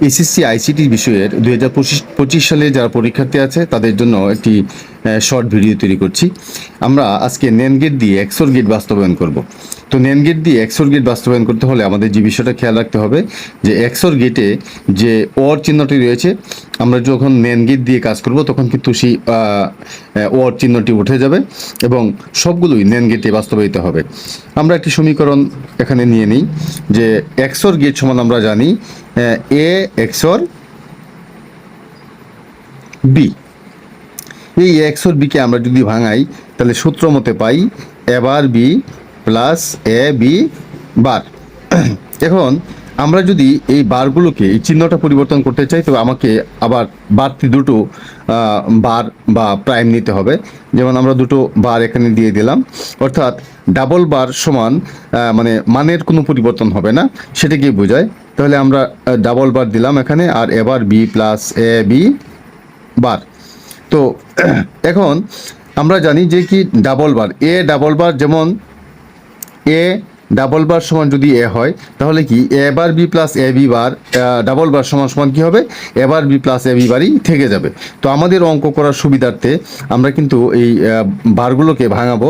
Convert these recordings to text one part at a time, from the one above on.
SSC ICT বিষয়ের দু হাজার পঁচিশ সালে যারা পরীক্ষার্থী আছে তাদের জন্য একটি শর্ট ভিডিও তৈরি করছি। আমরা আজকে নেন গেট দিয়ে এক্সোর গেট বাস্তবায়ন করব। তো নেন গেট দিয়ে এক্সোর গেট বাস্তবায়ন করতে হলে আমাদের যে বিষয়টা খেয়াল রাখতে হবে, যে এক্সোর গেটে যে ওর চিহ্নটি রয়েছে, আমরা যখন নেন গেট দিয়ে কাজ করব, তখন কিন্তু সেই ওর চিহ্নটি উঠে যাবে এবং সবগুলোই নেন গেটে বাস্তবায়িত হবে। আমরা একটি সমীকরণ এখানে নিয়ে নিই, যে এক্সোর গেট সমান আমরা জানি এ এক্সোর বি এই এক্সোর বিকে আমরা যদি ভাঙাই, তাহলে সূত্র মতে পাই এবার B plus A B bar এখন আমরা যদি এই বারগুলোকে এই চিহ্নটা পরিবর্তন করতে চাই, তবে আমাকে আবার বাড়তি দুটো বার বা প্রাইম নিতে হবে। যেমন আমরা দুটো বার এখানে দিয়ে দিলাম। অর্থাৎ ডাবল বার সমান মানে মানের কোনো পরিবর্তন হবে না সেটাকেই বোঝায়। তাহলে আমরা ডাবল বার দিলাম এখানে, আর এবার B plus A B bar তো, এখন আমরা জানি যে কি ডাবল বার এ ডাবল বার যেমন এ ডাবল বার সমান যদি এ হয়, তাহলে কি A bar B plus A B bar double bar সমান সমান কী হবে? A bar B plus A B বারই থেকে যাবে। তো আমাদের অঙ্ক করার সুবিধার্থে আমরা কিন্তু এই বারগুলোকে ভাঙাবো।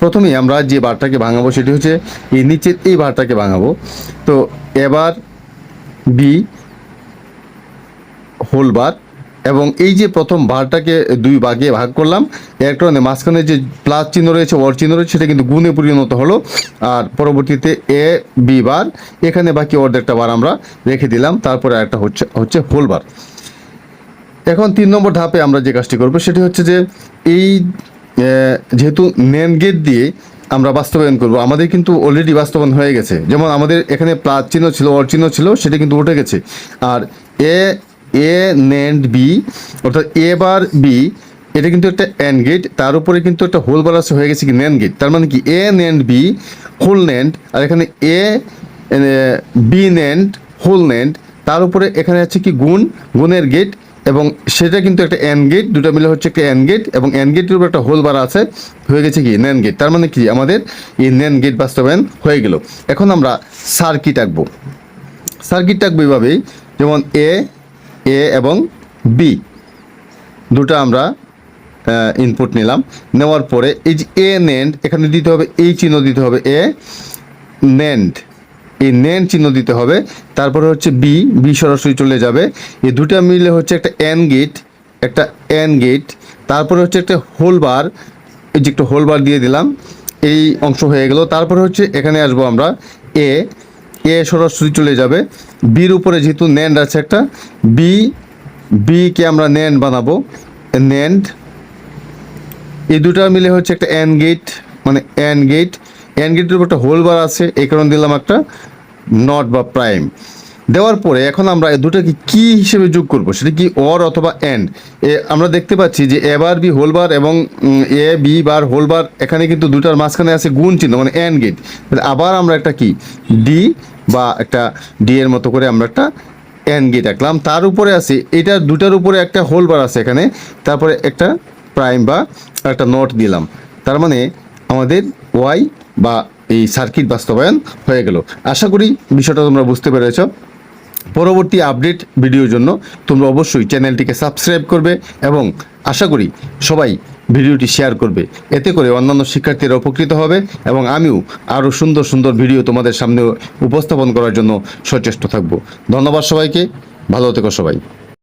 প্রথমেই আমরা যে বারটাকে ভাঙাবো সেটি হচ্ছে এই নিচের এই বারটাকে ভাঙাবো। তো এবার বি হোল বার এবং এই যে প্রথম বারটাকে দুই ভাগে ভাগ করলাম, এর কারণে মাঝখানে যে প্লাস চিহ্ন রয়েছে, অর চিহ্ন রয়েছে, সেটা কিন্তু গুণে পরিণত হলো। আর পরবর্তীতে এ, বি বার, এখানে বাকি অর্ধেকটা বার আমরা রেখে দিলাম, তারপরে একটা হচ্ছে হচ্ছে হোল বার। এখন তিন নম্বর ধাপে আমরা যে কাজটি করব, সেটি হচ্ছে যে এই যেহেতু নেন গেট দিয়ে আমরা বাস্তবায়ন করব, আমাদের কিন্তু অলরেডি বাস্তবায়ন হয়ে গেছে। যেমন আমাদের এখানে প্লাস চিহ্ন ছিল, অর চিহ্ন ছিল, সেটা কিন্তু উঠে গেছে। আর এ এ নেন্ড বি অর্থাৎ এ বার বি এটা কিন্তু একটা এন গেট তার উপরে কিন্তু একটা হোল বার আছে, হয়ে গেছে কি নেন গেট তার মানে কি এ নেন্ড বি হোল নেন্ড আর এখানে এ বি নেন্ড হোল নেন্ড তার উপরে এখানে আছে কি গুণ, গুণের গেট এবং সেটা কিন্তু একটা এন গেট দুটো মিলে হচ্ছে একটা এন গেট এবং এন গেটের উপর একটা হোল বার আছে, হয়ে গেছে কি নেন গেট তার মানে কি আমাদের এই নেন গেট বাস্তবায়ন হয়ে গেল। এখন আমরা সার্কিট আঁকবো। সার্কিট আঁকবো এইভাবেই যেমন এ এ এবং বি দুটো আমরা ইনপুট নিলাম। নেওয়ার পরে এই যে এ নেন্ড এখানে দিতে হবে এই চিহ্ন দিতে হবে এ নেন্ড এই নেন চিহ্ন দিতে হবে। তারপরে হচ্ছে বি বি সরাসরি চলে যাবে। এই দুটা মিলে হচ্ছে একটা এন গেট একটা এন গেট তারপরে হচ্ছে একটা হোল বার এই যে একটা হোল বার দিয়ে দিলাম। এই অংশ হয়ে গেল। তারপরে হচ্ছে এখানে আসব আমরা এ এ সরাসরি চলে যাবে। বির উপরে যেহেতু ন্যান্ড আছে একটা, বি বিকে আমরা ন্যান্ড বানাবো। ন্যান্ড এই দুটো মিলে হচ্ছে একটা অ্যান গেট মানে অ্যান গেট। অ্যান গেটের উপর একটা হোল বার আছে, এই কারণে দিলাম একটা নট বা প্রাইম। দেওয়ার পরে এখন আমরা দুটোকে কি হিসেবে যোগ করব? সেটা কি অর অথবা অ্যান্ড এ, আমরা দেখতে পাচ্ছি যে এ বার বি হোল বার এবং এ বি বার হোল বার এখানে কিন্তু দুটার মাঝখানে আছে গুণ চিহ্ন মানে অ্যান্ড গেট আবার আমরা একটা কি? ডি বা একটা ডি এর মতো করে আমরা একটা অ্যান্ড গেট আঁকলাম। তার উপরে আছে, এটা দুটার উপরে একটা হোল বার আছে এখানে, তারপরে একটা প্রাইম বা একটা নট দিলাম। তার মানে আমাদের ওয়াই বা এই সার্কিট বাস্তবায়ন হয়ে গেল। আশা করি বিষয়টা তোমরা বুঝতে পেরেছ। পরবর্তী আপডেট ভিডিওর জন্য তোমরা অবশ্যই চ্যানেলটিকে সাবস্ক্রাইব করবে এবং আশা করি সবাই ভিডিওটি শেয়ার করবে। এতে করে অন্যান্য শিক্ষার্থীরা উপকৃত হবে এবং আমিও আরও সুন্দর সুন্দর ভিডিও তোমাদের সামনে উপস্থাপন করার জন্য সচেষ্ট থাকব। ধন্যবাদ সবাইকে। ভালো থেকো সবাই।